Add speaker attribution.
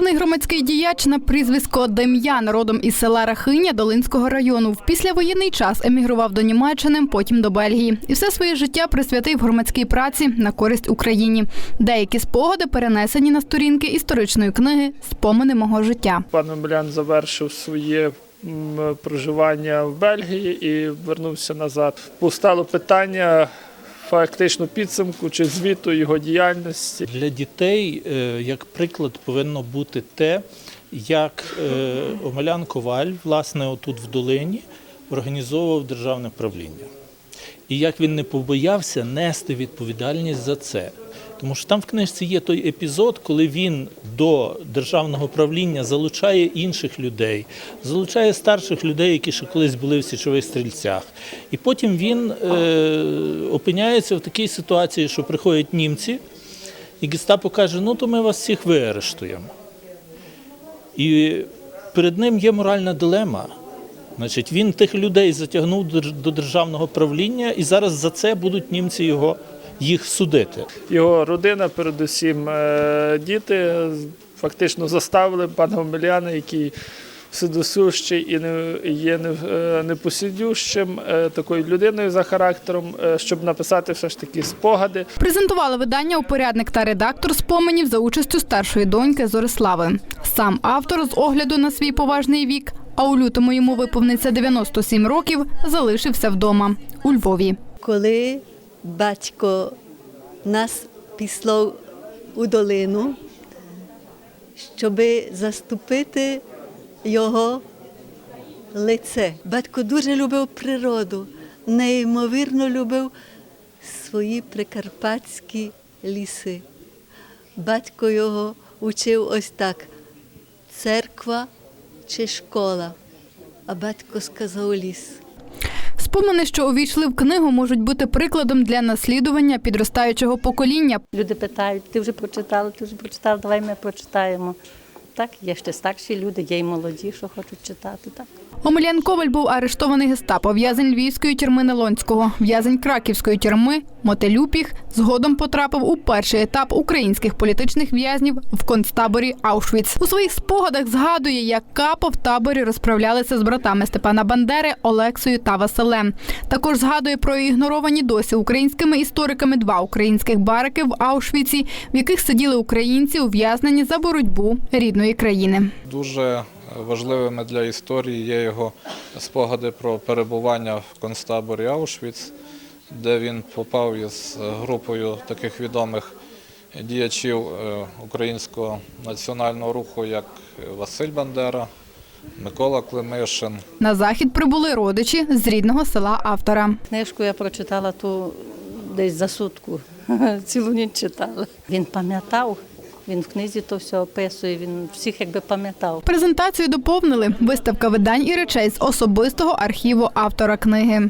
Speaker 1: Активний громадський діяч на прізвисько Дем'ян, родом із села Рахиня Долинського району. В післявоєнний час емігрував до Німеччини, потім до Бельгії. І все своє життя присвятив громадській праці на користь Україні. Деякі спогади перенесені на сторінки історичної книги Спомини мого життя.
Speaker 2: Пан Омелян завершив своє проживання в Бельгії і вернувся назад. Постало питання фактично підсумку чи звіту його діяльності.
Speaker 3: Для дітей, е, як приклад, повинно бути те, як е, Омелян Коваль, власне, отут в долині, організовував державне правління. І як він не побоявся нести відповідальність за це. Тому що там в книжці є той епізод, коли він до державного правління залучає інших людей, залучає старших людей, які ще колись були в січових стрільцях. І потім він е, опиняється в такій ситуації, що приходять німці, і гестапо каже: ну то ми вас всіх виарештуємо. І перед ним є моральна дилема. Значить, він тих людей затягнув до держ- до державного правління, і зараз за це будуть німці його їх судити.
Speaker 2: Його родина, передусім е, діти, фактично заставили пана Омеляна, який вседосущий і не є не- е, непосідющим е, такою людиною за характером, щоб написати все ж таки спогади.
Speaker 1: Презентували видання упорядник та редактор споменів за участю старшої доньки Зорислави. Сам автор з огляду на свій поважний вік, а у лютому йому виповниться 97 років, залишився вдома у Львові.
Speaker 4: коли батько нас післав у долину, щоб заступити його лице. Батько дуже любив природу, неймовірно любив свої прикарпатські ліси. Батько його учив ось так: церква чи школа. А батько сказав ліс.
Speaker 1: Спомини, що увійшли в книгу, можуть бути прикладом для наслідування підростаючого покоління.
Speaker 5: Люди питають, ти вже прочитала, ти вже прочитала, давай ми прочитаємо. Так, є ще старші люди, є й молоді, що хочуть читати. Так.
Speaker 1: Омелян Коваль був арештований гестапо, в'язень львівської тюрми Нелонського, в'язень краківської тюрми Мотелюпіх. Згодом потрапив у перший етап українських політичних в'язнів в концтаборі Аушвіц. У своїх спогадах згадує, як капо в таборі розправлялися з братами Степана Бандери, Олексою та Василем. Також згадує про ігноровані досі українськими істориками два українських барики в Аушвіці, в яких сиділи українці, ув'язнені за боротьбу рідної країни.
Speaker 6: Дуже важливими для історії є його спогади про перебування в концтаборі Аушвіц, де він попав із групою таких відомих діячів е, українського національного руху, як Василь Бандера, Микола Климишин.
Speaker 1: На захід прибули родичі з рідного села автора.
Speaker 5: Книжку я прочитала ту десь за сутку, цілу ніч читала. Він пам'ятав, він в книзі то все описує, він всіх якби пам'ятав.
Speaker 1: Презентацію доповнили виставка видань і речей з особистого архіву автора книги.